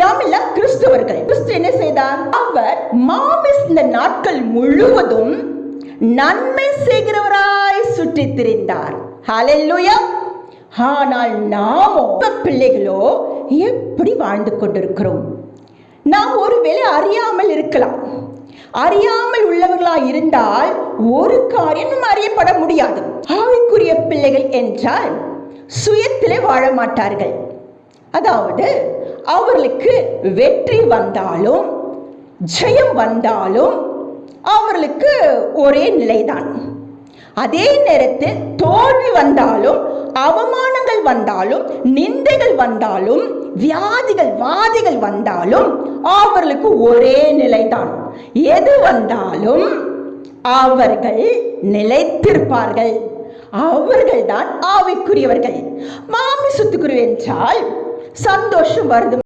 நாம் எல்லாம் கிறிஸ்தவர்கள். கிறிஸ்து என்ன செய்தார்? அவர் மாமிஸ் இந்த நாட்கள் முழுவதும் நன்மை செய்கிறவராய் சுற்றி திரிந்தார் ஹலெல்லுயா ஆனால் நாமோ பிள்ளைகளோ எப்படி வாழ்ந்து கொண்டிருக்கிறோம்? நாம் ஒருவேளை அறியாமல் இருக்கலாம். அறியாமல் உள்ளவர்களா இருந்தால் ஒரு காரியம் அறியப்பட முடியாது. ஆவிக்குரிய பிள்ளைகள் என்றால் சுயத்திலே வாழ மாட்டார்கள். அதாவது அவர்களுக்கு வெற்றி வந்தாலும் ஜெயம் வந்தாலும் அவர்களுக்கு ஒரே நிலைதான். அதே நேரத்தில் தோல்வி வந்தாலும் அவமானங்கள் வந்தாலும் நிந்தைகள் வந்தாலும் வியாதிகள் வாதிகள் வந்தாலும் அவர்களுக்கு ஒரே நிலைதான். எது வந்தாலும் அவர்கள் நிலைத்திருப்பார்கள். அவர்கள்தான் ஆவிக்குரியவர்கள். மாமிசத்துக்குரிய என்றால் சந்தோஷம் வருது.